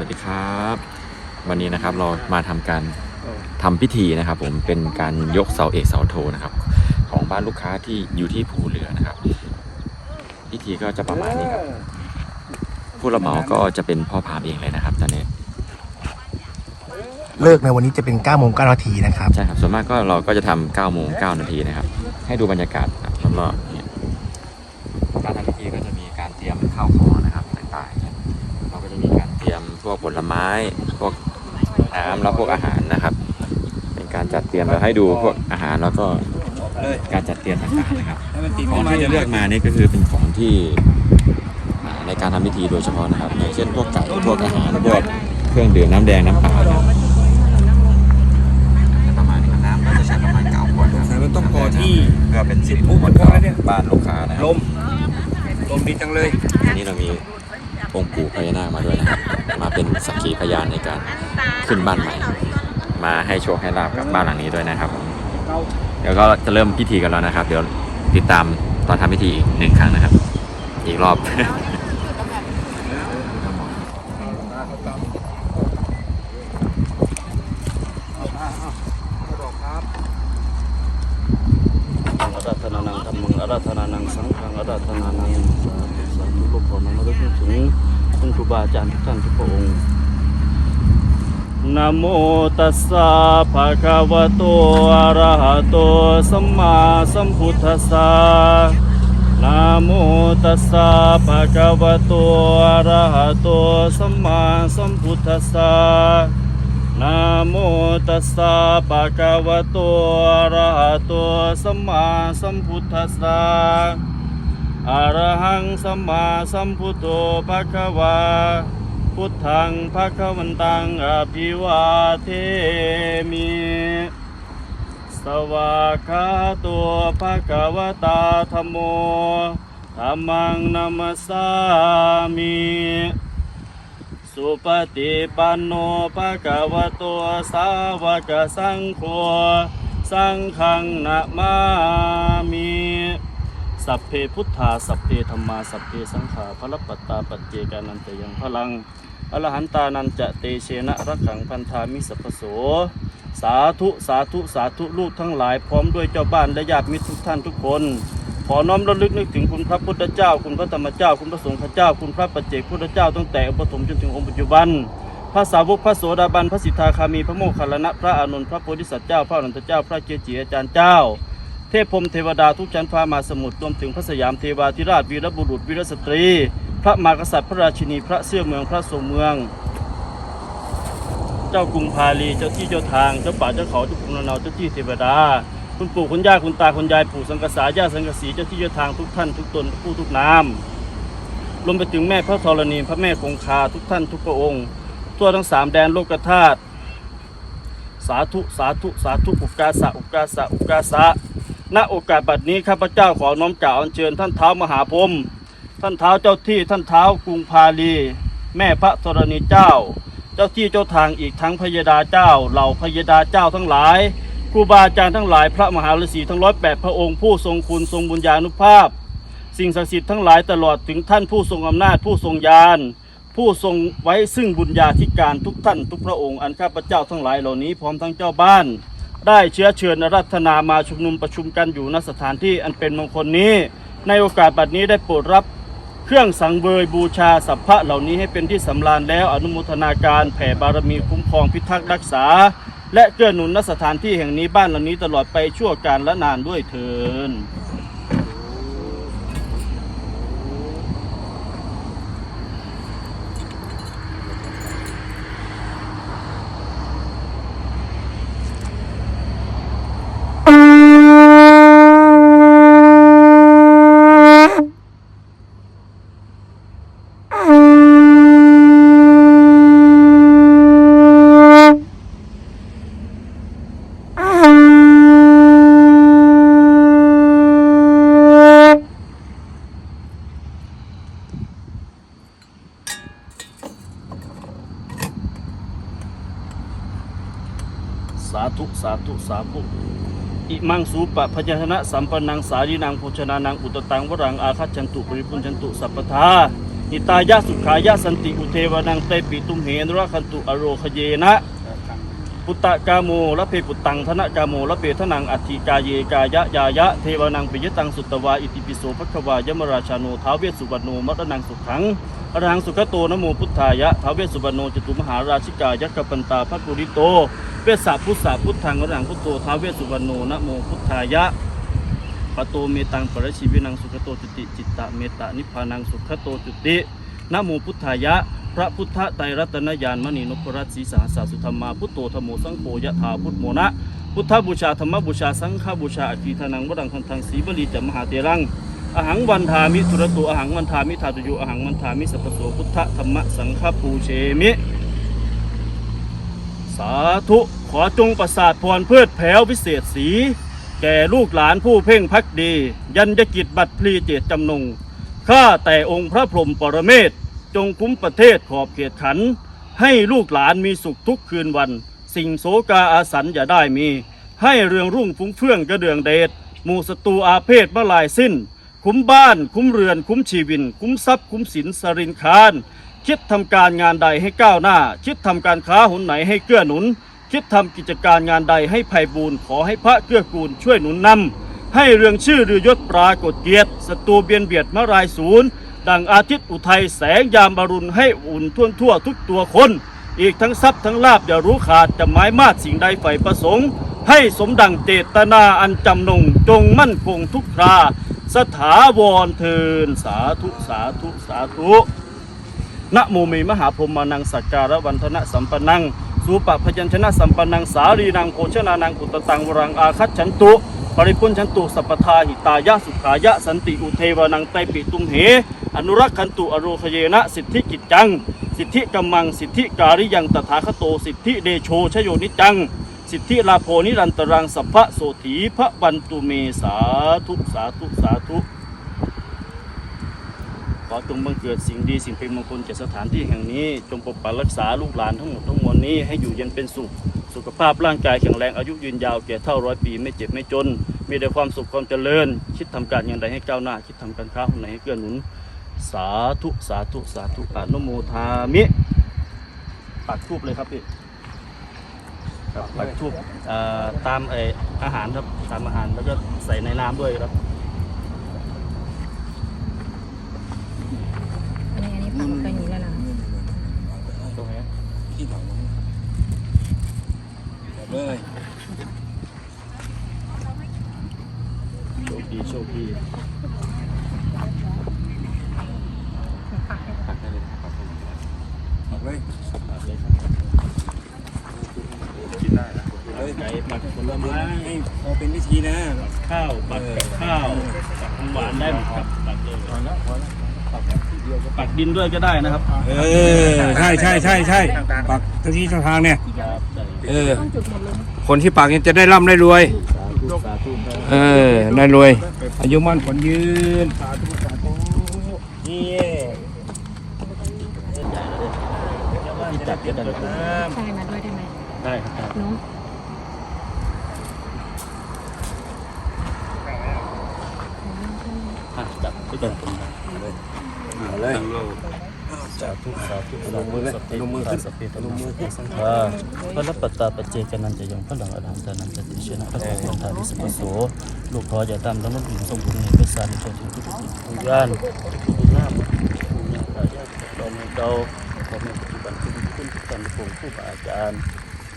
วัสดีครับ วันนี้นะครับเรามาทำการทำพิธีนะครับ ผมเป็นการยกเสาเอกเสาโทนะครับ ของบ้านลูกค้าที่อยู่ที่ภูเรือนะครับ พิธีก็จะประมาณนี้ครับ ผู้รับเหมาก็จะเป็นพ่อพามเองเลยนะครับตอนนี้เลิกในวันนี้จะเป็น9โมง9นาทีนะครับใช่ครับส่วนมากก็เราก็จะทำ9โมง9นาทีนะครับ ให้ดูบรรยากาศครับรอบๆเนี่ยก ม้พวกน้ำแล้วพวกอาหารนะครับ เป็นการจัดเตรียมเราให้ดูพวกอาหารแล้วก็การจัดเตรียมต่างๆนะครับของที่จะเลือกมานี่ก็คือเป็นของที่อ่าในการทำพิธีโดยเฉพาะนะครับอย่างเช่นพวกไก่พวกอาหารพวกเครื่องดื่มน้ำแดงน้ำเปล่าเนี่ยประมาณนี้น้ำก็จะใช้ประมาณเก้าขวดครับแต่มันต้องพอที่เพื่อเป็นสิริมผู้งบคลริโภคแล้วเนี่ยบ้านลูกค้านะครับลมลมดีจังเลยอันนี้เรามี องค์ปู่พญานาคมาด้วยนะครับ มาเป็นสักขีพยานในการขึ้นบ้านใหม่ มาให้โชคให้ลาบกับบ้านหลังนี้ด้วยนะครับ เดี๋ยวก็จะเริ่มพิธีกันแล้วนะครับ เดี๋ยวติดตามตอนทำพิธีอีกหนึ่งครั้งนะครับ อีกรอบ อาราธนานังธรรมังอาราธนานังสังฆังอาราธนานังสาธุสาธุลูกขอน้อมระลึกถึงคุณครูบา อาจารย์ทุกท่านทุกพระองค์นะโมตัสสะภะคะวะโตอะระหะโตสัมมาสัมพุทธัสสะนะโมตัสสะภะคะวะโตอะระหะโตสัมมาสัมพุทธัสสะนะโมตัสสะภะคะวะโตอะระหะโตสัมมาสัมพุทธัสสะ อรหังสัมมาสัมพุทโธภะคะวา พุทธังภะคะวันตังอภิวาเทมิ สวากขาตัวภะคะวตาธโมธัมมังนัมสสามิ สุปฏิปันโนภะคะวะโตสาวกสังโฆ สังฆังนะมามิ สัพเพพุทธาสัพเพธรรมาสัพเพสังฆาพระปัตตาปัจเจกานันตยังพลังอรหันตานันจะเตเชนะรักขังพันธามิสัพโส สาธุสาธุสาธุลูกทั้งหลายพร้อมด้วยเจ้าบ้านและญาติมิตรทุกท่านทุกคน ขอน้อมระลึกนึกถึงคุณพระพุทธเจ้า คุณพระธรรมเจ้า คุณพระสงฆ์เจ้า คุณพระปัจเจกพุทธเจ้าตั้งแต่อุปฐมจนถึงองค์ปัจจุบันพระสาวกพระโสดาบันพระสิทธาคามีพระโมคคัลลานะพระอานนท์พระโพธิสัตว์เจ้าพระอนันตเจ้าพระเกจิอาจารย์เจ้า เทพพรมเทวดาทุกชั้นฟ้ามาสมุทรรวมถึงพระสยามเทวาธิราชวีรบุรุษวีรสตรี พระมหากษัตริย์พระราชินีพระเสื้อเมืองพระทรงเมือง เจ้ากรุงพาลีเจ้าที่เจ้าทางเจ้าป่าเจ้าเขาเจ้าภูมิลำเนาเจ้าที่เทวดา คุณปู่คุณย่าคุณตาคุณยายปู่สังกษาย่าสังกสีเจ้าที่เจ้าทางทุกท่านทุกตนทุกผู้ทุกนามรวมไปถึงแม่พระธรณีพระแม่คงคาทุกท่านทุกพระองค์ทั่วทั้งสามแดนโลกธาตุสาธุสาธุสาธุอุกาสะอุกาสะอุกาสะ ณโอกาสบัดนี้ข้าพเจ้าขอน้อมกล่าวอัญเชิญท่านเท้ามหาพรหมท่านเท้าเจ้าที่ท่านเท้ากรุงพาลี แม่พระธรณีเจ้า เจ้าที่เจ้าทางอีกทั้งพยดาเจ้า เหล่าพยดาเจ้าทั้งหลายครูบาอาจารย์ทั้งหลายพระมหาฤาษีทั้งร้อยแปดพระองค์ผู้ทรงคุณทรงบุญญาณุภาพ สิ่งศักดิ์สิทธิ์ทั้งหลายตลอดถึงท่านผู้ทรงอำนาจผู้ทรงญาณผู้ทรงไว้ซึ่งบุญญาธิการทุกท่านทุกพระองค์อันข้าพเจ้าทั้งหลายเหล่านี้พร้อมทั้งเจ้าบ้าน ได้เชื้อเชิญรัตนามาชุมนุมประชุมกันอยู่ณสถานที่อันเป็นมงคลนี้ ในโอกาสบัดนี้ได้โปรดรับเครื่องสังเวยบูชาสัพพะเหล่านี้ให้เป็นที่สำราญแล้วอนุโมทนาการแผ่บารมีคุ้มครองพิทักษ์รักษา และเกื้อหนุนณสถานที่แห่งนี้บ้านเหล่านี้ตลอดไปชั่วการและนานด้วยเถิน มังสูปะพยัญชนะสัมปนังสารีนังโภชนานังอุตตังวรังอาคัจฉันตุปริพุนชันตุสัพพทาหิตายะสุขายะสันติอุเทวนังเตปิตุมเหนรคันตุอโรคเยนะปุตตะกาโมละเพปุตตังธนกาโมละเพทนังอัติกาเยกายะยายะเทวนังปิยตังสุตวาอิติปิโสภควายมราชาโนท้าวเวสสุวรรณโนมรณังสุขังอรังสุขโตนโมพุทธายะท้าวเวสสุวรรณโนจตุมหาราชิกายะกปันตาพัทปุริโต สสะพุทธะพุทธังอรหังพุทโตท้าเวสสุวรรณโนนะโมพุทธายะปโตเมตังปรชีวินังสุขโตจุติจิตตะเมตานิพพานังสุขโตจุตินะโมพุทธายะ พระพุทธไตรรัตนญาณมณีนพรัตน์ศรีสหัสสุธรรมาพุทโธธโมสังโฆยะถาพุทโมนะ พุทธบูชาธรรมบูชาสังฆบูชาอคีทานังวรังคันทังสีบรีจมหาเตรังอหังวันทามิสุรตุอหังวันทามิธาตุโยอหังวันทามิสัพพโสพุทธธรรมสังฆปูเชมิ สาธุ ขอจงประสาทพรเพื่อแผววิเศษสี แก่ลูกหลานผู้เพ่งพักดี ยันยกิจบัตรพลีเจตจำนงข้าแต่องค์พระพรหมปรเมศจงคุ้มประเทศขอบเขตขัน ให้ลูกหลานมีสุขทุกคืนวัน สิ่งโศกาอาสันอย่าได้มี ให้เรืองรุ่งฟุ้งเฟื่องกระเดืองเดชหมู่ศัตรูอาเพศมาลายสิ้น คุ้มบ้าน คุ้มเรือน คุ้มชีวิน คุ้มทรัพย์ คุ้มสินสรินคารคิดทำการงานใดให้ก้าวหน้า คิดทำการค้าหนไหนให้เกื้อหนุน คิดทำกิจการงานใดให้ไพ่บูรณ์ขอให้พระเกื้อกูลช่วยหนุนนำให้เรื่องชื่อหรือยศปรากฏเกียรติศัตรูเบียนเบียดมารายศูนย์ดังอาทิตย์อุทัยแสงยามบรุณให้อุ่นทั่วทั่วทุกตัวคน อีกทั้งทรัพย์ทั้งลาบอย่ารู้ขาดจะหมายมาดสิ่งใดใฝ่ประสงค์ ให้สมดังเจตนาอันจำนงจงมั่นคงทุกครา สถาวรเทินสาธุสาธุสาธุนโมเมมหาพรหมานังสักการะวันธนะสัมปนัง สูปะพยัญชนะสัมปนังสารีนังโภชนานังอุตตังวรังอาคัจฉันตุปริพุนชันตุสัพพทาหิตายะสุขายะสันติอุเทวนังไตปิตุมเห อนุรักขันตุอโรคเยนะสิทธิกิจจัง สิทธิกัมมังสิทธิการิยังตถาคโตสิทธิเดโชชโยนิจัง สิทธิลาโพนิรันตรังสัพพะโสถีพระวันตุเมสาธุสาธุสาธุ ขอจงบังเกิดสิ่งดีสิ่งเป็นมงคลแก่สถานที่แห่งนี้ จงปกปักรักษาลูกหลานทั้งหมดทั้งมวลนี้ให้อยู่เย็นเป็นสุข สุขภาพร่างกายแข็งแรงอายุยืนยาวแก่เท่าร้อยปีไม่เจ็บไม่จน มีแต่ความสุขความเจริญ คิดทำการอย่างใดให้ก้าวหน้า คิดทำการค้าของไหนให้เกื้อหนุน สาธุสาธุสาธุอนุโมทามิปักทูบเลยครับพี่ครับปักทูบตามไออาหารครับตามอาหารแล้วก็ใส่ในน้ำด้วยครับ อันนี้อันนี้พามาไปอย่างนี้แล้วนะ ตรงไหนที่ถังเลย โชคดีโชคดี ออกเลย ปักเลยครับ กินได้นะเลย ไก่ปักผลไม้ให้พอเป็นวิธีนะ ข้าวปักกับข้าวปักหวานได้หมดครับปักเลยพอแล้วพอแล้วปักปักดินด้วยก็ได้นะครับ เออ ใช่ใช่ใช่ใช่ปักทั้งที่ทางเนี่ยครับได้เออ คนที่ปักเนี่ยจะได้ร่ำได้รวย เออ ได้รวย อายุมั่นขวัญยืนนี่จัดก็ได้ครับใช่มาด้วยได้ไหม ได้ครับ น้องอะจับไปก่อนผมนะเอาเลยสาธุกสาธุกลงมือเลยลงมือขึ้นสัพเพสัลงมือสังฆาพระรัตตาปัจเจกนันจะยงพระหลังอรหันตานันจะติเชนะพระโสทานิสมโสลูกขออย่าตามทั้งนั้นถึงทรงบุญในพื่อสารในชนทุกทุกทุกย่านทุกหน้ำทุกอย่างขายากตอนเก่าขอม่ปัจจุบันทุกคุณทุกท่านผู้ผู้บาอาจารย์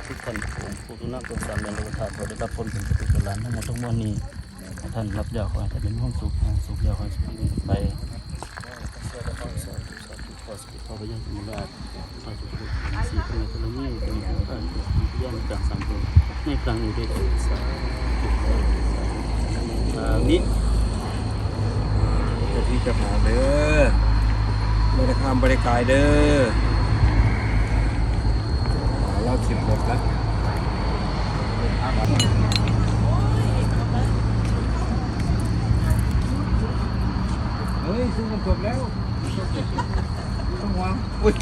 ทุกท่านผู้ผู้ทุกน้ำตัวสามเดือนตัวทานขอได้รับผลเป็นสุขหลานทั้งหมดทั้งมวลนี้ ท่านรับยาขอให้ท่านมีความสุขสุขยาขอให้สุขไปขอสกิทอพยังสมุราชขอจุดสีพระเนตรนี้เป็นพระย่างจากสังคมในครั้งนี้ด้วยสามิเจ้าที่จ้าทางเด้อไม่ได้ข้ามบริกายเด้อเราสิบหมดแล้ว ฮ้ยซื้อมันจบแล้วต้องวางอุ้ย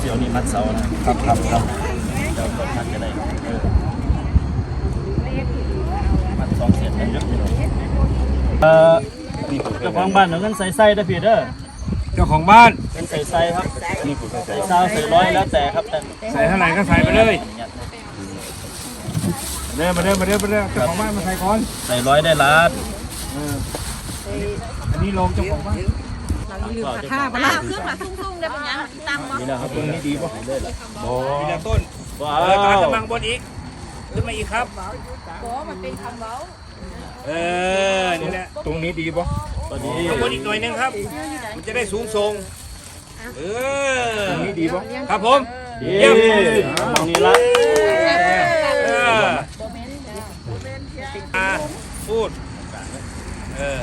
ว่าผมจะเอานี่มัดเสานะครับครับครับเดี๋ยวกดมัดก็ได้เออมัดสองเสียนกันเยอะอยู่เอ่อเจ้าของบ้านเอาเงินใส่ไส้ได้อพี่เด้อเจ้าของบ้านเงินใส่ไส้ครับใส่ซาวใส่ร้อยแล้วแต่ครับแต่ใส่เท่าไหร่ก็ใส่ไปเลยเด้อมาเด้อมาเด้อมาเด้อเจ้าของบ้านมาใส่ก่อนใส่ร้อยได้ล้านอันนี้ลงเจ้าของบ้าน ค่าปลาขึ้นมาทุ่งๆได้เป็นยังตามวะนี่นะครับตรงนี้ดีป่ะมีแต่ต้นว้าเออตามวกำลังบนอีกขึ้นมาอีกครับบอกมันเป็นคำเว้าเออนี่แหละตรงนี้ดีป่ะตอนนี้ข้างบนอีกหน่อยนึงครับ มันจะได้สูงทรงเออตรงนี้ดีป่ะครับผมดีเยี่ยมตรงนี้ละเอออ่าพูดเออ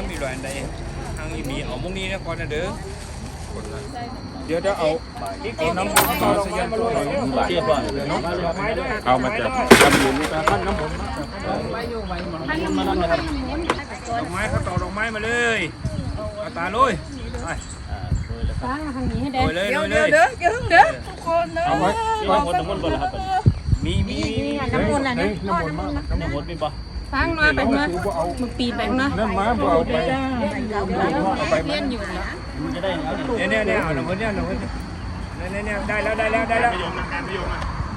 อันใดน้ำมีรอยอันใดทางอีมีเอามุงนี้นะก่อนนะเด้อเดี๋ยวจะเอาเอาน้ำมันต่อสยันตัวหน่อยเทียบว่าเอามาจากกำยุนขั้นน้ำผมมานั่งนะครับดอกไม้เขาต่อดอกไม้มาเลยเอาตาเลยไปฟ้าทางนี้ให้ได้โรยเลยโรยเลยเด้อเด้อเด้อทุกคนเด้อเอาไว้มีน้ำมนต์น้ำมนต์บ่ล่ะครับมีมีนี่น้ำมนต์น่ะนะพ่อน้ำมนต์นะน้ำมนต์มีบ่ ฟังมาไปมามึงปีนไปนะนั่นมาบ่เอาไปเรียนอยู่นะมันจะได้เอาเนี่ยเนี่ยเนี่ยเนี่ยเอาหน่อยเนี่ยหน่อยเนี่ยเนี่ยเนี่ยได้แล้วได้แล้วได้แล้ว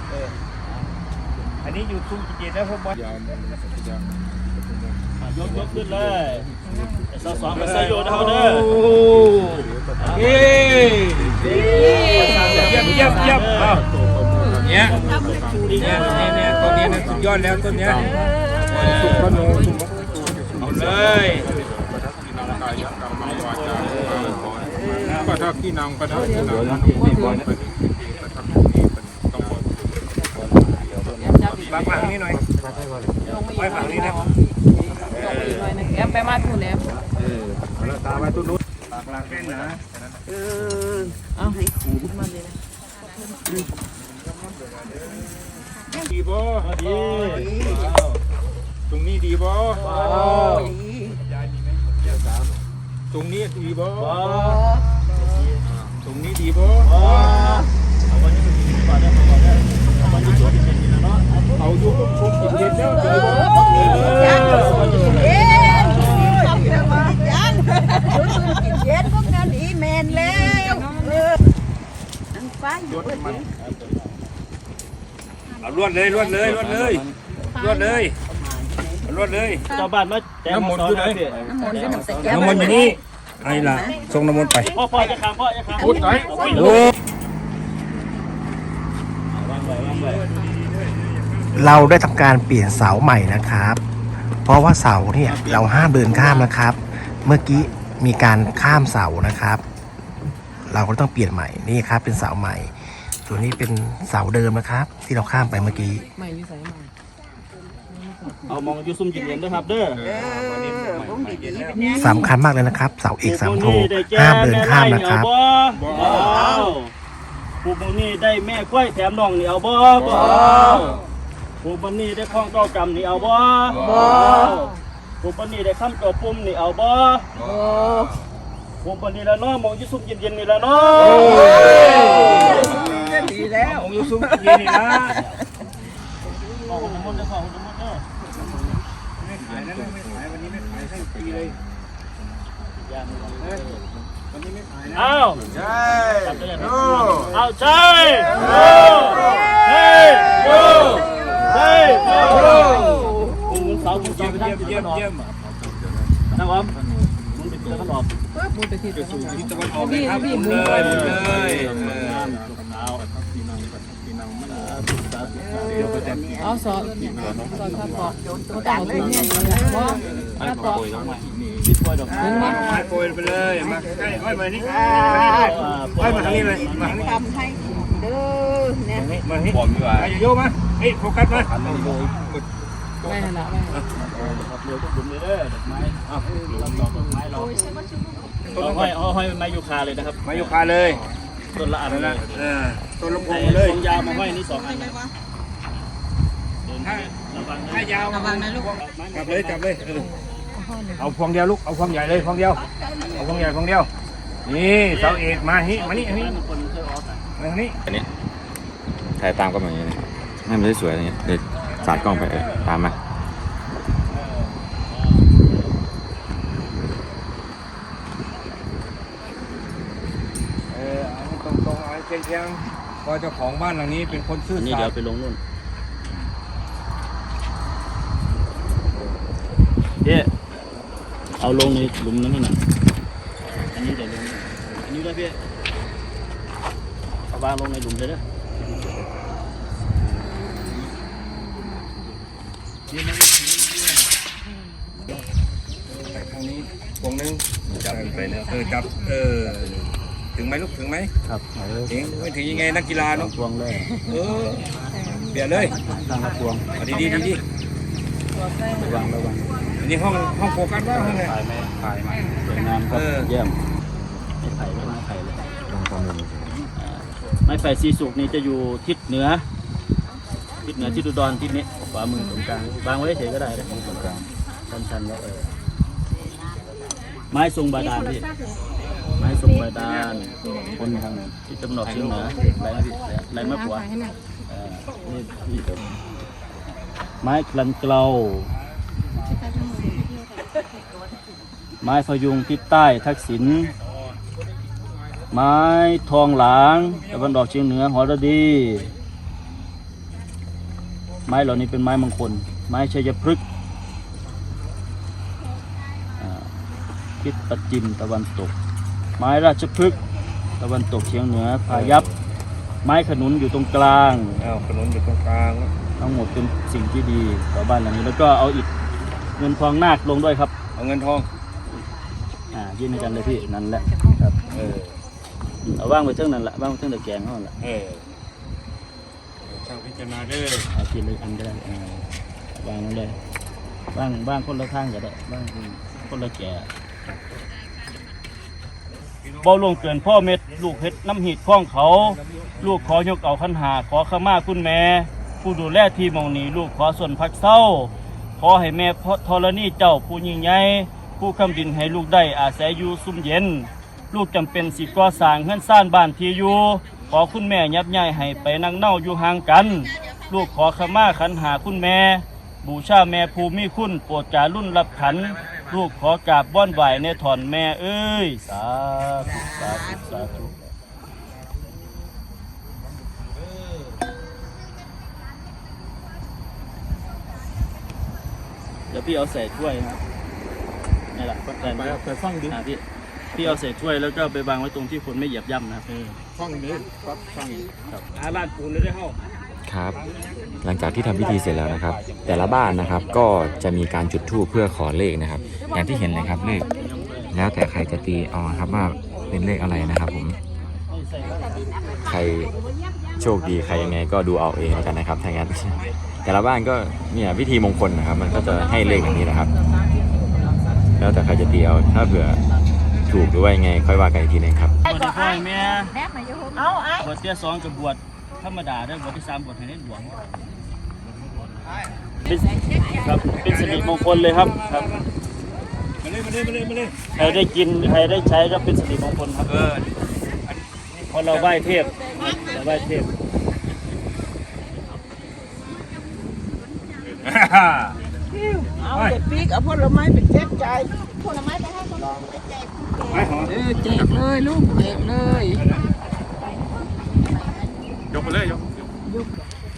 เอออันนี้อยู่ซุ้มจีนนะผมว่าอะยกยกขึ้นเลยไอ้สาวสองมาใส่โยนเอาเด้อเย้เยี่ยมเยี่ยมเยี่ยมเอาเนี่ยเนี่ยเนี่ยเนี่ยต้นนี้นะสุดยอดแล้วต้นเนี้ยสุดพนุสุด เอาเลยก็ถ้าพี่นางก็ถ้าพี่นางมันมีบอลเป็นต้องบอลบางฝั่งนี้หน่อยไว้ฝั่งนี้นะแอมไปมาถูกแล้วตาไว้ตุ้นนู้นปากหลังแน่นนะดีบ่ดีตรงนี้ดีบ่ตรงนี้ดีบ่ว้าตรงนี้ดีบ่ว้าเอาวันนี้ไปกินก่อนได้ก่อนได้เอาวันนี้สวดเป็นกินแล้วเนาะเอาอยู่ก็ชมกินเย็นแล้ว เดี๋ยวเออวันนี้สวดเย็นยันเย็นพวกนั้นอีเมนแล้วเออนังฟ้าอยู่บนนี้เอาลวดเลยลวดเลยลวดเลยลวดเลย ลวดเลยเจ้าบ้านมาแจกมาสอนให้พี่น้ำมนต์ก็น้ำใส่แก้วน้ำมันอยู่นี่ไอ้ล่ะส่งน้ำมันไปพ่อพ่อจะขางพ่อจะขางพูดไหนโอ้วางไว้วางไว้เราได้ทำการเปลี่ยนเสาใหม่นะครับ เพราะว่าเสาเนี่ยเราห้ามเดินข้ามนะครับ เมื่อกี้มีการข้ามเสานะครับ เราก็ต้องเปลี่ยนใหม่นี่ครับเป็นเสาใหม่ ส่วนนี้เป็นเสาเดิมนะครับ ที่เราข้ามไปเมื่อกี้ เอามองอยู่ซุ่มกินเย็นด้วยครับเด้อสำคัญมากเลยนะครับ เสาเอกเสาโทห้ามเดินข้ามนะครับผูกมงนี่ได้แม่กล้วยแถมน้องนี่เอาบ่บ่ผูกมันนี่ได้ข้องเก้ากำนี่เอาบ่บ่ผูกมันนี่ได้ข้ามเก้าปุ่มนี่เอาบ่บ่ผูกมันนี่ละเนาะมองอยู่ซุ่มเย็นๆนี่ละเนาะ ดีแล้วของยูซุปกินนี่นะขอบคุณน้ำมันต์เด้อขอบคุณน้ำมันต์เด้อไม่ขายนะไม่ขายวันนี้ไม่ขายให้ฟรีเลยเอาใช่เอาใช่โยเฮ้ยโยเฮ้ยโยคุณคุณสาวคุณสาวเยี่ยมไปทางเยี่ยมทิศเยี่ยตะมวันออกเยี่ยมนั่งวะมึงไปทิศตะวันออกที่ตะวันออกเลยครับหมุนเลยหมุนเลย เออเอาสอนสอนข้าวปอกเขาต่างกันเนี่ยว่าข้าวปอกทิศปล่อยดอกไม้ไม้โปรยไปเลยมาใกล้ๆค่อยมานี่ค่อยมาทางนี้เลยมาทางนี้ทำให้เด้อเนี่ยมาที่ผมดีกว่าอย่าโยกมาเฮ้ยโฟกัสมาไม่ขนาดไม่ครับเดี๋ยวก็บุญเลยเด้อดอกไม้อ้าวเราดอกดอกไม้เราเราห้อยเอาห้อยไม้ยูคาเลยนะครับมาอยู่คาเลยต้นละอันนั่นเลแหละยเออต้นลำโพไอ้งเลยตรงยาวมาห้อยนี่สองอัน นะเดินระวังนะถ้ายาวระวังนะลูก กลับเลยกลับเลยเออเอาพวงเดียวลูกเอาพวงใหญ่เลยพวงเดียวเอาพวงใหญ่พวงเดียว นี่เสาเอกมาฮิมานี่อันนี้มานี่อันนี้ถ่ายตามก็แบบนี้นะให้มันได้สวยอะไรเงี้ยเดี๋ยวสาดกล้องไปเออตามมาเออเอาให้ตรงๆเอาให้เชียงๆก็เจ้าของบ้านหลังนี้เป็นคนซื่ออันนี้สัเดี๋ยตวย์ไปลงนู่น เอ๊ะเอาลงในหลุมนั้นหน่อยอันนี้เดี๋ยวลงอันนี้ด้วยพี่เอาวางลงในหลุมเลยนะไปทางนี้พวงหนึงจับไปเนี่ยเออจับเออถึงไหมลูกถึงไหมครับถึงไม่ถึงยังไงนักกีฬาเนาะพวงเลยเออเดี๋ยวเลยตั้งละพวงเอาดีดีระวังระวัง อันนี้ห้องห้องโฟกัสว่าห้องไหนถ่ายไหมถ่ายไหมสวยงามครับเออเยี่ยมไม่ไผ่ไม่ไผ่เลยลองความมุมไม้ไผ่สีสุกนี่จะอยู่ทิศเหนือ ทิศเหนือทิศอุดรทิศนี้ขวามือตรงกลางวางไว้เฉยก็ได้นะตรงกลางชันๆแล้วเออไม้ทรงบาดาลพี่ไม้ทรงบาดาลคนทางทิศตะวันออกเฉียงเหนือแรงพี่แรงมากกว่าเออนี่ที่เป็นไม้กลันเกลา ไม้พยุงทิศใต้ทักษิณไม้ทองหลางตะวันออกเฉียงเหนือหอระดี ไม้เหล่านี้เป็นไม้มงคล ไม้ชัยพฤกษ์อ่าทิศปัจจิมตะวันตก ไม้ราชพฤกษ์ตะวันตกเฉียงเหนือพายัพไม้ขนุนอยู่ตรงกลางอ้าวขนมอยู่ตรงกลาง ทั้งหมดเป็นสิ่งที่ดีต่อบ้านหลังนี้แล้วก็เอาอิฐ เงินทองนาคลงด้วยครับ เอาเงินทอง อ่ายื่นให้กันเลยพี่นั่นแหละครับเอออืมเอาว่างไว้เท่งนั้นแหละว่างไว้เท่งตะแกรงเขานั่นแหละเออช่างพิจารณาเด้อเอาทีละอันก็ได้อ่าวางลงเลยว่างว่างคนละข้างก็ได้ว่างคนละแก่เบาลงเกินพ่อเม็ด ลูกเฮ็ดน้ำหีดข้องเขา ลูกขอยกเอาขันหาขอขมาคุณแม่ ผู้ดูแลที่หมองนี้ ลูกขอส่วนพักเศร้า ขอให้แม่พระธรณีเจ้าผู้ยิ่งใหญ่ผู้คำดินให้ลูกได้อาศัยอยู่ซุ่มเย็น ลูกจำเป็นสิก่อสร้างเฮือนซ่านบ้านที่อยู่ขอคุณแม่ยับยั้งให้ไปนั่งเน่าอยู่ห่างกัน ลูกขอขมาขันหาคุณแม่ บูชาแม่ภูมิคุณโปรดจารุ่นรับขัน ลูกขอกราบว่อนไหวในถอนแม่เอ้ย สาธุสาธุสาธุ เดี๋ยวพี่เอาใส่ถ้วยนะครับนี่แหละแต่ไปไปฟังดิอ่าพี่พี่เอาใส่ถ้วยแล้วก็ไปวางไว้ตรงที่คนไม่เหยียบย่ำนะครับฟังนี้ปั๊บฟังอาลาดปูนเลยได้เข้าครับ หลังจากที่ทำพิธีเสร็จแล้วนะครับ แต่ละบ้านนะครับก็จะมีการจุดธูปเพื่อขอเลขนะครับ อย่างที่เห็นเลยครับเลขแล้วแต่ใครจะตีเอาครับว่าเป็นเลขอะไรนะครับผมใครโชคดีใครยังไงก็ดูเอาเองแล้วกันนะครับถ้างั้น แต่ละบ้านก็เนี่ยพิธีมงคลนะครับ มันก็จะให้เลขแบบนี้นะครับ แล้วแต่ใครจะตีเอาถ้าเผื่อถูกหรือว่ายังไงค่อยว่ากันอีกทีนึงครับบวชที่พ่อแม่เอาไอ้บวชที่สองกับบวชธรรมดาด้วยบวชที่สามบวชให้ในหลวงครับเป็นสิริมงคลเลยครับครับมาเลยมาเลยมาเลยมาเลยใครได้กินใครได้ใช้ก็เป็นสิริมงคลครับเออเพราะเราไหว้เทพเราไหว้เทพ เอาเด็กปีกเอาผลไม้เป็นแจกจ่ายไม่หอมเออเจ๊กเลยลูกเจ๊กเลยยกไปเลยยก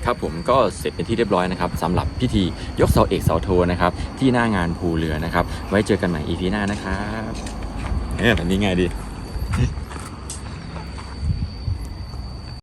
ครับผมก็เสร็จเป็นที่เรียบร้อยนะครับสำหรับพิธียกเสาเอกเสาโทนะครับ ที่หน้างานภูเรือนะครับ ไว้เจอกันใหม่ EP หน้านะครับเออแบบนี้ไงดี